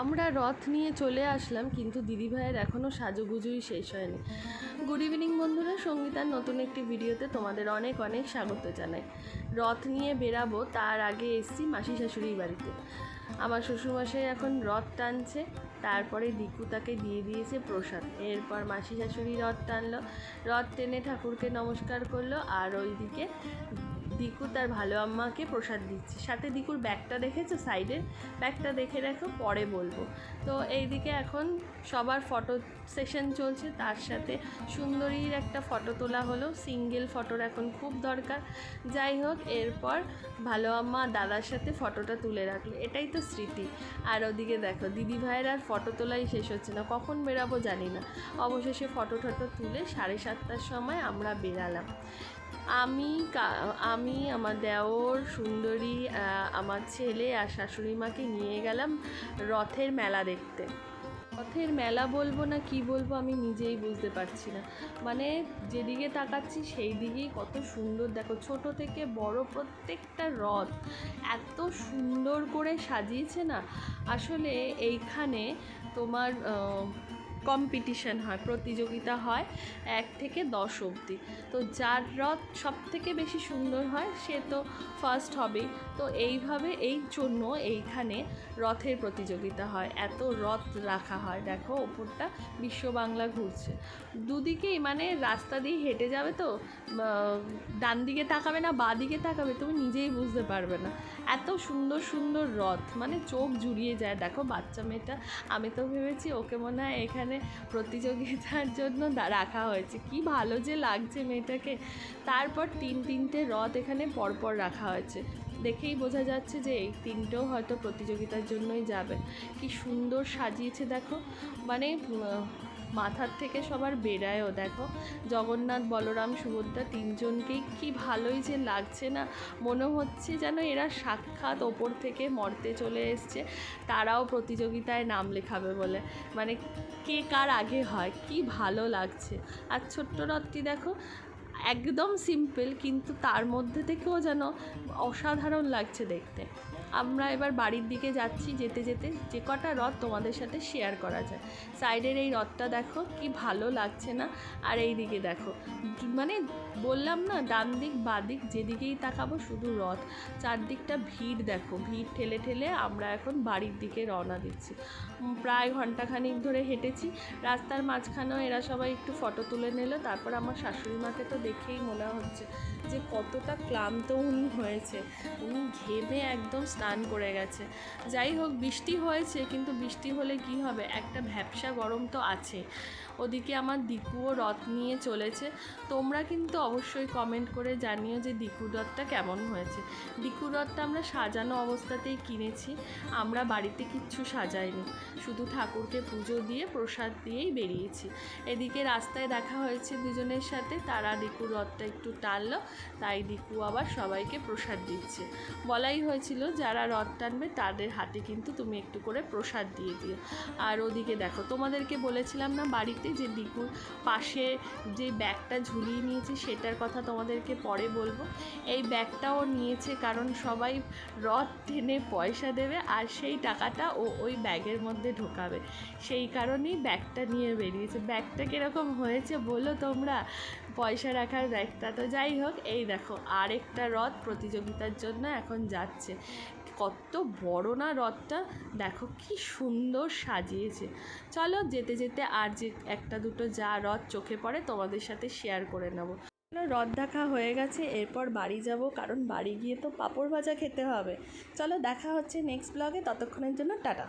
আমরা রথ নিয়ে চলে আসলাম, কিন্তু দিদিভাইয়ের এখনও সাজুগুজুই শেষ হয়নি। গুড ইভিনিং বন্ধুরা, সঙ্গীতার নতুন একটি ভিডিওতে তোমাদের অনেক অনেক স্বাগত জানাই। রথ নিয়ে বেরাবো, তার আগে এসছি মাসি শাশুড়ির বাড়িতে। আমার শ্বশুরমশাই এখন রথ টানছে, তারপরে দিকু তাকে দিয়ে দিয়েছে প্রসাদ। এরপর মাসি শাশুড়ি রথ টানলো, রথ টেনে ঠাকুরকে নমস্কার করল, আর ওইদিকে দিকু তার ভালো আম্মাকে প্রসাদ দিচ্ছে। সাথে দিকুর ব্যাগটা দেখেছ? সাইডে ব্যাগটা দেখে রাখো, পরে বলব। তো এইদিকে এখন সবার ফটো সেশন চলছে। তার সাথে সুন্দরীর একটা ফটো তোলা হলো। সিঙ্গেল ফটোর এখন খুব দরকার। যাই হোক, এরপর ভালো আম্মা দাদার সাথে ফটোটা তুলে রাখল। এটাই তো স্মৃতি। আর ওদিকে দেখো, দিদি ভাইয়ের আর ফটো তোলাই শেষ হচ্ছে না। কখন বেরাবো জানি না। অবশেষে ফটো টটো তুলে সাড়ে সাতটার সময় আমরা বেরালাম। আমি আমি আমার দেওর সুন্দরী আমার ছেলে আর শাশুড়ি মাকে নিয়ে গেলাম রথের মেলা দেখতে। রথের মেলা বলব না কি বলব আমি নিজেই বুঝতে পারছি না। মানে যেদিকে তাকাচ্ছি সেই দিকেই কত সুন্দর। দেখো ছোট থেকে বড় প্রত্যেকটা রথ এত সুন্দর করে সাজিয়েছে না? আসলে এইখানে তোমার কম্পিটিশন হয়, প্রতিযোগিতা হয় এক থেকে দশ অবধি। তো যার রথ সব থেকে বেশি সুন্দর হয়, সে তো ফার্স্ট হবেই। তো এইভাবে এই জন্য এইখানে রথের প্রতিযোগিতা হয়। এত রথ রাখা হয়, দেখো ওপরটা বিশ্ব বাংলা ঘুরছে। দুদিকেই মানে রাস্তা দিয়ে হেঁটে যাবে তো ডান দিকে তাকাবে না, বা দিকে তাকাবে, তুমি নিজেই বুঝতে পারবে না। এত সুন্দর সুন্দর রথ মানে চোখ জুড়িয়ে যায়। দেখো বাচ্চা মেয়েটা, আমি তো ভেবেছি ওকে মনে হয় এখানে প্রতিযোগিতার জন্য রাখা হয়েছে। কি ভালো যে লাগছে মেয়েটাকে। তারপর তিন তিনটে রথ এখানে পরপর রাখা হয়েছে। দেখেই বোঝা যাচ্ছে যে এই তিনটেও হয়তো প্রতিযোগিতার জন্যই যাবে। কি সুন্দর সাজিয়েছে দেখো। মানে মাথার থেকে সবার বেড়ায়ও দেখো। জগন্নাথ, বলরাম, সুভদ্রা তিনজনকেই কি ভালোই যে লাগছে না। মনে হচ্ছে যেন এরা সাক্ষাৎ ওপর থেকে মর্তে চলে এসছে। তারাও প্রতিযোগিতায় নাম লেখাবে বলে। মানে কে কার আগে হয়, কি ভালো লাগছে। আর ছোট্ট রথটি দেখো একদম সিম্পল কিন্তু তার মধ্যে থেকেও যেন অসাধারণ লাগছে দেখতে। আমরা এবার বাড়ির দিকে যাচ্ছি, যেতে যেতে যে কটা রথ তোমাদের সাথে শেয়ার করা যায়। সাইডের এই রথটা দেখো, কি ভালো লাগছে না? আর এই দিকে দেখো মানে বললাম না ডান দিক বাঁ দিক যেদিকেই তাকাবো শুধু রথ। চারদিকটা ভিড় দেখো, ভিড় ঠেলে ঠেলে আমরা এখন বাড়ির দিকে রওনা দিচ্ছি। প্রায় ঘন্টাখানিক ধরে হেঁটেছি। রাস্তার মাঝখানেও এরা সবাই একটু ফটো তুলে নিল, তারপর আমার শাশুড়ি মাকে তো দেখেই মনে হচ্ছে যে কতটা ক্লান্ত উনি হয়েছে। উনি ঘেমে একদম স্নান করে গেছে। যাই হোক, বৃষ্টি হয়েছে, কিন্তু বৃষ্টি হলে কি হবে? একটা ভ্যাপসা গরম তো আছে। ওদিকে আমার দিকুও রথ নিয়ে চলেছে। তোমরা কিন্তু অবশ্যই কমেন্ট করে জানিও যে দিকু রথটা কেমন হয়েছে। দিকু রথটা আমরা সাজানো অবস্থাতেই কিনেছি। আমরা বাড়িতে কিচ্ছু সাজাইনি। শুধু ঠাকুরকে পুজো দিয়ে প্রসাদ দিয়েই বেরিয়েছি। এদিকে রাস্তায় দেখা হয়েছে দুজনের সাথে, তারা দিকুর রথটা একটু টানলো, তাই দিকু আবার সবাইকে প্রসাদ দিচ্ছে। বলাই হয়েছিল যারা রথ টানবে তাদের হাতে কিন্তু তুমি একটু করে প্রসাদ দিয়ে দিও। আর ওদিকে দেখো, তোমাদেরকে বলেছিলাম না বাড়িতে যে দিকুর পাশে যে ব্যাগটা ঝুলিয়ে নিয়েছে সেটার কথা তোমাদেরকে পরে বলব। এই ব্যাগটাও নিয়েছে কারণ সবাই রথ টেনে পয়সা দেবে আর সেই টাকাটা ও ওই ব্যাগের মধ্যে ঢোকাবে। সেই কারণেই ব্যাগটা নিয়ে বেরিয়েছে। ব্যাগটা কীরকম হয়েছে বলো তোমরা? পয়সা রাখার ব্যাগটা তো যাই হোক, এই দেখো আরেকটা রথ প্রতিযোগিতার জন্য এখন যাচ্ছে। কত বড় না রথটা, দেখো কি সুন্দর সাজিয়েছে। চলো যেতে যেতে আর যে একটা দুটো যা রথ চোখে পড়ে তোমাদের সাথে শেয়ার করে নেব। রথ দেখা হয়ে গেছে, এরপর বাড়ি যাব, কারণ বাড়ি গিয়ে তো পাঁপড় ভাজা খেতে হবে। চলো, দেখা হচ্ছে নেক্সট ব্লগে ততক্ষণের জন্য টাটা।